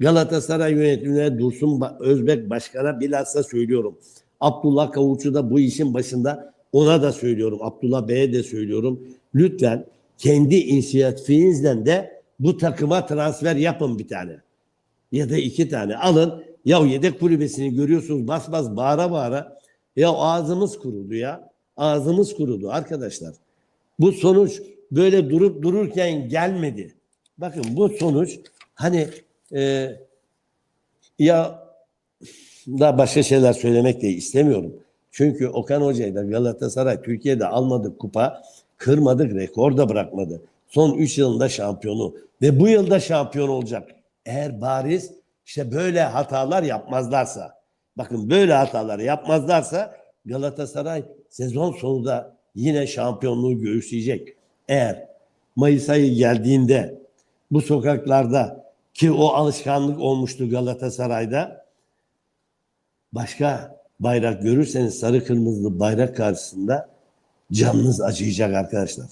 Galatasaray yönetimine Dursun Özbek Başkan'a bilhassa söylüyorum. Abdullah Kavuç'u da bu işin başında ona da söylüyorum. Abdullah Bey'e de söylüyorum. Lütfen kendi inisiyatifinizden de bu takıma transfer yapın bir tane. Ya da iki tane alın. Ya yedek kulübesini görüyorsunuz bas bas bağıra bağıra. Ya ağzımız kurudu ya. Ağzımız kurudu arkadaşlar. Bu sonuç böyle durup dururken gelmedi. Bakın bu sonuç hani e, ya da başka şeyler söylemek de istemiyorum. Çünkü Okan Hoca'yı da Galatasaray Türkiye'de almadık kupa, kırmadık, rekor da bırakmadı. Son 3 yılında şampiyonu ve bu yılda şampiyon olacak. Eğer bariz işte böyle hatalar yapmazlarsa, bakın böyle hatalar yapmazlarsa Galatasaray sezon sonunda yine şampiyonluğu göğüsleyecek. Eğer Mayıs ayı geldiğinde bu sokaklarda ki o alışkanlık olmuştu Galatasaray'da başka bayrak görürseniz sarı kırmızılı bayrak karşısında canınız acıyacak arkadaşlar.